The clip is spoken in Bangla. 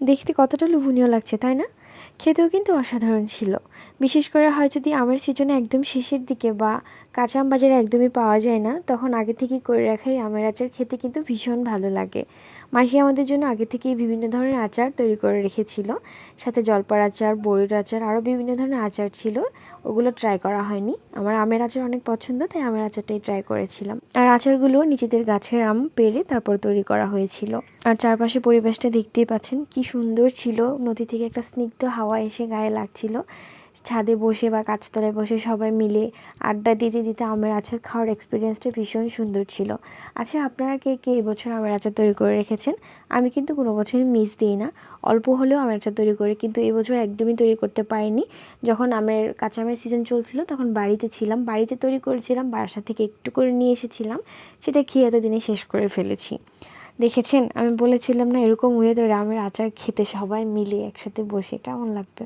দেখতে কতটা লোভনীয় লাগছে তাই না? খেতেও কিন্তু অসাধারণ ছিল। বিশেষ করে হয় যদি আমের সিজনে একদম শেষের দিকে বা কাঁচা আম বাজারে একদমই পাওয়া যায় না, তখন আগে থেকেই করে রাখাই আমের আচার খেতে কিন্তু ভীষণ ভালো লাগে। মাসি আমাদের জন্য আগে থেকেই বিভিন্ন ধরনের আচার তৈরি করে রেখেছিল। সাথে জলপার আচার বড়ির আচার, আরও বিভিন্ন ধরনের আচার ছিল। ওগুলো ট্রাই করা হয়নি। আমার আমের আচার অনেক পছন্দ, তাই আমের আচারটাই ট্রাই করেছিলাম। আর আচারগুলো নিজেদের গাছের আম পেরে তারপর তৈরি করা হয়েছিল। আর চারপাশে পরিবেশটা দেখতেই পাচ্ছেন, কি সুন্দর ছিল। নদী থেকে একটা স্নিগ্ধ হাওয়া এসে গায়ে লাগছিল। ছাদে বসে বা গাছতলায় বসে সবাই মিলে আড্ডা দিতে দিতে আমের আচার খাওয়ার এক্সপিরিয়েন্সটা ভীষণ সুন্দর ছিল। আচ্ছা আপনারা কে কে এবছর আমের আচার তৈরি করে রেখেছেন? আমি কিন্তু কোনো বছর মিস দিই না। অল্প হলেও আমের আচার তৈরি করি, কিন্তু এবছর একদমই তৈরি করতে পারিনি। যখন আমের, কাঁচা আমের সিজন চলছিল, তখন বাড়িতে ছিলাম। বাড়িতে তৈরি করেছিলাম বাসা থেকে একটু করে নিয়ে এসেছিলাম। সেটা খেয়ে এতদিনে শেষ করে ফেলেছি। দেখেছেন? আমি বলেছিলাম না, এরকম ওয়েদারে আমের আচার খেতে সবাই মিলে একসাথে বসে, কেমন লাগবে?